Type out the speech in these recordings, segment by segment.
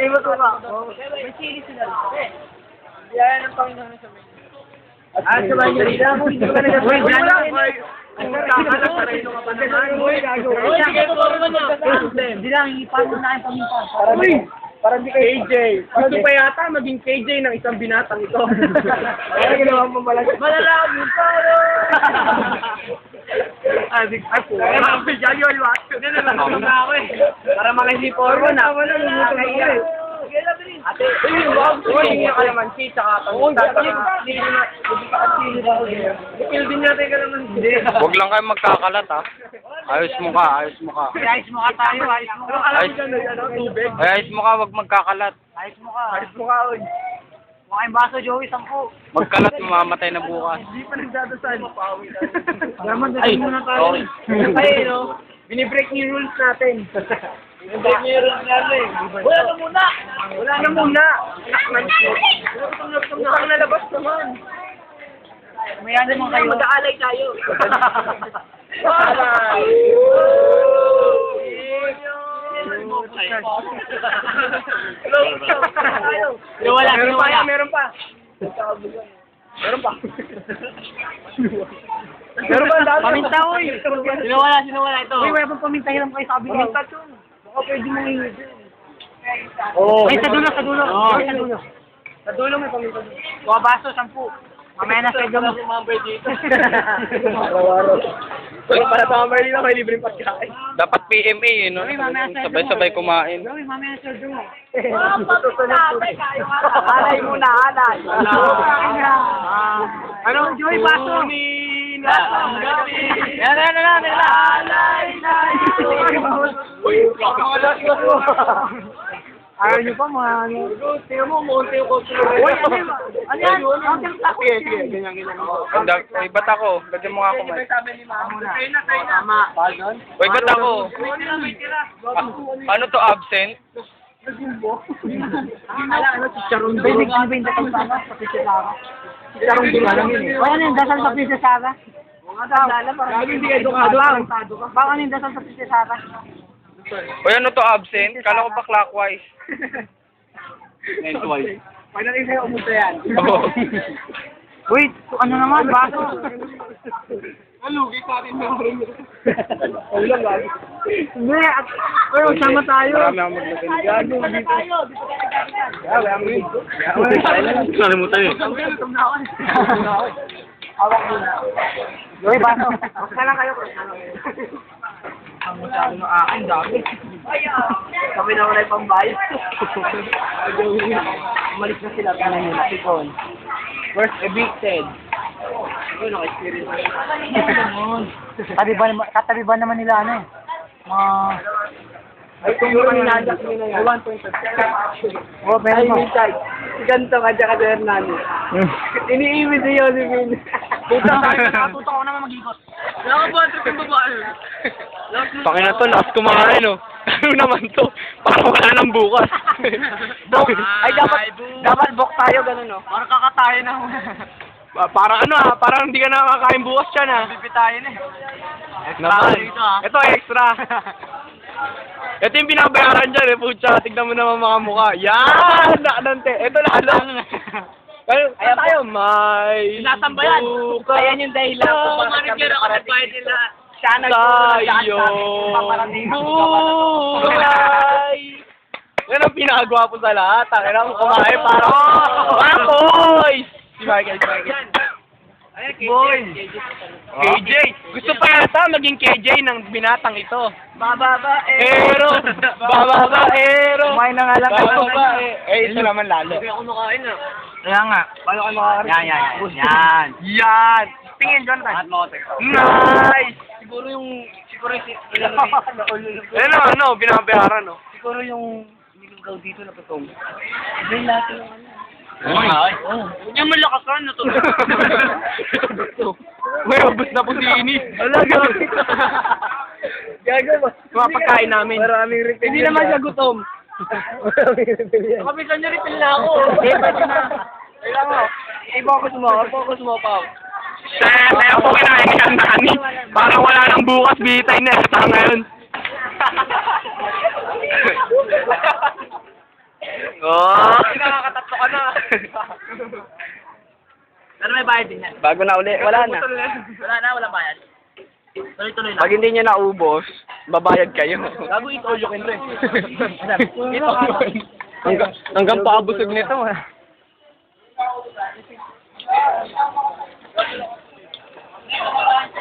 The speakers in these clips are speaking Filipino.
Lagay mo ito ba? May chili sila. Yan ang Panginoon sa mga. Ah, sa banyo nila. Hindi ka Uy, na. Hindi lang, ipan mo na. Uy! Parang di kayo KJ. Gusto pa yata maging KJ ng isang binatang ito. Kaya ginawa mo malaki. Malalaman yung paro! Adik ako. Ako si Jagyo Alwas. Hindi na lang ako eh. Para makisipormo na. Wala mo ito. Ate, uy, wag ko yung kalamansi tsaka tamis. Hindi na, hindi ka kasi ba ako dito. Ipil din natin kalamansi. Huwag lang kayo magkakalat ha. Ayos mo ka, ayos mo ka. Ayos mo ka tayo, ayos mo ka. Alam mo dyan, tubig. Ay, ayos mo ka, huwag magkakalat. Ayos mo ka. Ayos mo ka, oy. Mukha yung baso, Joey, sampu. Magkalat, mamamatay na bukas. Hindi pa nagdadasal. Mapawi na. Naman, Ay, muna tayo. sorry. Ay, no. Binibreak yung rules natin. Binibreak yung rules natin. Wala na muna. Wala na muna. Mukhang nalabas naman. Maya naman kayo. Mag-aalay tayo. Alay! Wala, meron pa, meron pa. Meron pa. Meron pa, dami. Paminta, oy. Sinawala, sinawala ito. Uy, wala pang paminta, hiram kayo sabi ko. Paminta to. Baka pwede mong hingi. Oo. Ay, sa dulo, sa dulo. Ay, sa dulo. Sa dulo may paminta doon. Mga baso, sampu. Mamaya na sa. Sumambay dito. Araw-araw. Pero para sa mamay dito, may libreng pagkain. Dapat PMA eh, no? Uy, mamaya sa Sabay-sabay kumain. Uy, mamaya sa dulo. Alay muna, alay. Ano? Joy, baso. Yan, yan, yan, yan. Alay, alay. Uy, Ayaw niyo pa, mga ano. Tingnan mo, munti yung controller. Uy, ano yan? Ano yan? Counter clock. Sige, sige, ganyan, ganyan. Ang dag- Ay, ba't ako? Ganyan mo nga ako, man. Sabi ni Mama. Tayo na, tayo na. Tama. Pardon? Uy, ba't ako? May tira, may tira. A- ano to, absent? Akala, ano, chicharon doon. Baby, ano ba yung dasal sana? Sa Pisisara? Chicharon doon lang yun eh. Ano yung dasal sa Pisisara? Mga dasal, parang hindi ka edukado. Baka ano yung dasal sa Pisisara? Uy, ano to, absent? Kala ko ba clockwise? Lengthwise. Natin sa'yo, umusta yan. Oo. Wait, ano naman, baso? Alugi sa atin mo rin. Ulang lagi. Hindi, at, pero sama tayo. Marami akong maglagay. Gago, dito. Yeah, wala mo yun. Nalimutan yun. Hawak muna. Uy, baso. Basta lang kayo, kayo. Ang masyado ng akin, dami. Kami na wala pambayad. Umalis na sila, tanay nila, si Con. First evicted. Yun, naka-experience na Katabi ba, naman- katabi ba naman nila ano eh? Mga... Ay, kung yung ninajak nila yan. 1.5. Oh, pero mo. Ganto ka dyan ka dyan nani. Iniiwit si Josephine. Puta ka, nakatuto ko naman mag-ikot. Nakabadrip yung babae. Pakin na to, lakas kumain, oh. Ano naman to? Para wala nang bukas. Bok, ay dapat, dapat bok tayo, ganun no? Para kakatayo na. Pa- Para ano ah, parang hindi ka na makakain bukas dyan ah. Bibitayin eh. Naman. dito, ah. Ito extra. Ito yung binabayaran dyan eh, putya. Tignan mo naman mga mukha. Yan! Nakadante. Ito lalo. Kaya Ayan tayo, may... Sinasambayan. bukas Ayan yung dahilan kung bakit kami Manager ako nakarating. nila. Siya nagtulong Tayo. Paparating. Buhay! Yan ang pinakagwapo sa lahat. Ang ina kumain para... Para boys! Si Michael, si Michael. Boy. KJ! Gusto pa yata maging KJ ng binatang ito. Bababa eh. Ero! Bababa, ero! Kumain na nga lang. Bababa, eh. Eh, ito naman lalo. Hindi ako makain ah. Kaya nga. Paano kayo makakarin? Yan, yan, yan. Yan! Yan! Tingin, Jonathan. Nice! Siguro yung, siguro yung, Ano, ano, binabayaran, no? siguro yung nilugaw dito na patong. Ibigay natin yung ano. Oo nga, eh. Huwag niya malakasan na to. May ubus na po si Ini. Wala, gago. Gago ba? Mga pagkain namin. Maraming refill. Hindi naman siya gutom. Maraming refill yan. Kapitan niya refill na ako. Kailangan mo. I-focus mo. I-focus mo, Pao. Kaya po kinain siyang nani. Parang wala nang bukas, bitay na. Sa ngayon. Oh! Nakakatatlo ka na. Ano may bayad din yan? Bago na uli, wala na. Wala na, walang bayad. Tuloy-tuloy lang. Pag hindi nyo naubos, babayad kayo. Gago eat all you can drink. hanggang, hanggang pakabusog nito.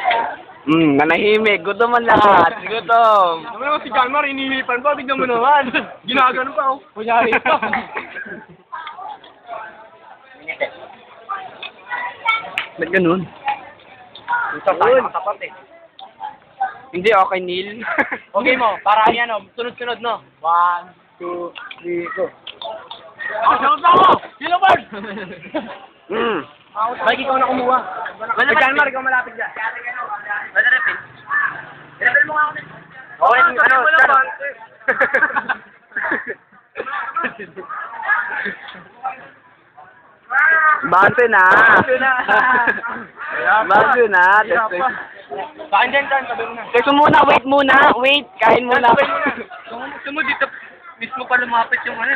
Ah. Hmm, nanahimik. Gutom ang lahat. Gutom. Naman naman si Janmar, inihilipan pa. Tignan mo naman. Ginagano pa, oh. Kunyari pa. Ba't ganun? Ito tayo nakatapat eh. Hindi, okay, Neil. Okay mo, para yan oh. Sunod-sunod no. One, two, three, go. Oh, sunod na ako! Sino ba? Hmm. Mike, ikaw na kumuha. Wala Ay, Janmar, ikaw malapit dyan. Wala repel. Repel mo nga ako. Okay, ano, Wala ano? ba? Bante na. Bante na. Bante na. Saan dyan, dyan? Sabi mo na. Teka muna, wait muna. Wait, kain muna. Sabay mo na. Kung gusto mo dito, mismo pa lumapit yung ano.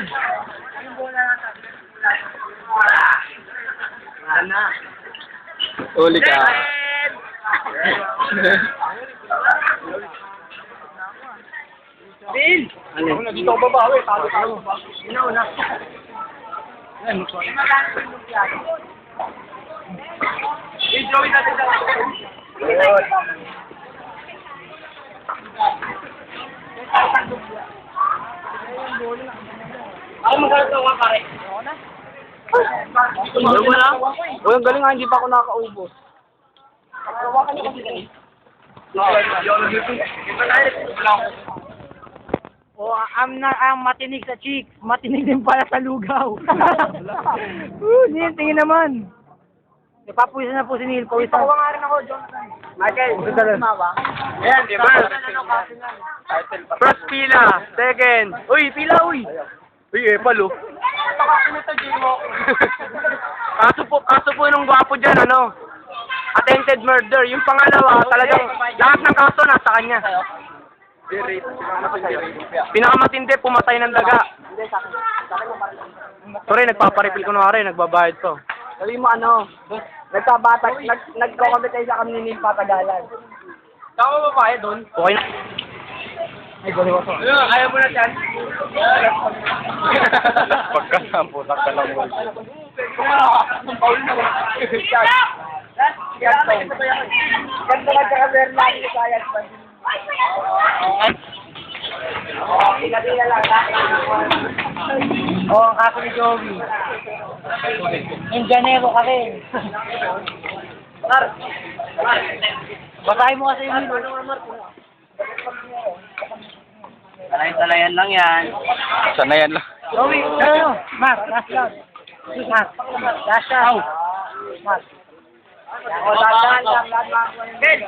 Wala na. Uli ka. Bill! Ano? Dito ako babawi. Talo talo. Una, una. Eh, Joey natin sa Ako magkaroon ito nga pare. Ano ba na? Uy, ang galing nga, hindi pa ako nakakaubos. O, ang, na, ang matinig sa cheeks, matinig din pala sa lugaw. uh, Neil, tingin naman. Napapuwisan na po si Neil. Pawisan. Pakuha nga rin ako, Johnson. Michael, Tumawa. Ayan, di ba? First pila, second. Uy, pila, uy. Uy, eh, palo. kaso po, kaso po nung gwapo dyan, ano? Attempted murder. Yung pangalawa, talagang lahat ng kaso nasa kanya. Pinakamatindi, pumatay ng daga. Sorry, nagpaparipil ko na rin, nagbabayad to. Sabi mo ano, nagpabatak, nag, nagko-comment kayo sa kami ni Patagalan. Tama ba ba doon? Okay na. Ayun, ayaw mo na dyan. Pagka na, putak ka lang mo. Ganda ka sa kamer lang ni Sayas pa. Oo, ang kaso ni Joey. In Janeiro ka rin. Mar, basahin mo kasi yung Talay-talayan lang yan. Sanayan lang. Joey, ano? Mar, last shot. Mar, last shot. Mar. O, dahan lang, dahan lang. Ken!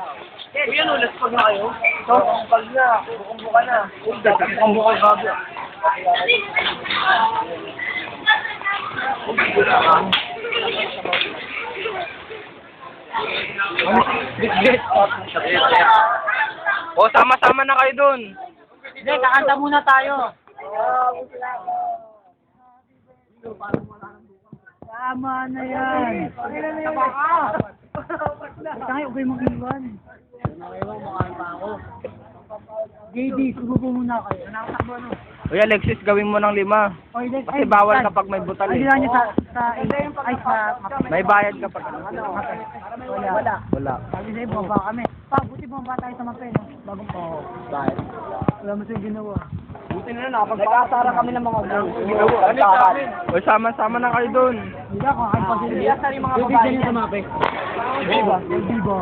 Ken! Uy, ano, let's pag na kayo? So, pag na, bukong-buka na. Bukong-buka yung bago. Bit-bit. O, sama-sama na kayo dun. Hindi, kakanta muna tayo. Tama na yan. Tama ka. Tayo, okay mong iwan. Nakaiwan, makanta ako. JD, subuko muna kayo. Nakatakbo ano? Uy, Alexis, gawin mo ng lima. Oy, Lex, Kasi ay, bawal Stan. kapag may butal Ay, eh. sila niyo sa, sa, ay, sa, May bayad kapag ano. Wala. Wala. Wala. Sabi sa'yo, bumaba kami. Pa, buti bumaba tayo sa mape, no? Bagong pa ako. Bayad. Wala mo siyang ginawa. Buti na nakapagpasara kami ng mga goals. Uy, sama-sama na kayo dun. Hindi ako, kahit pa sila. Yung mga babae. Yung sa mape. Yung Viva. Yung Viva.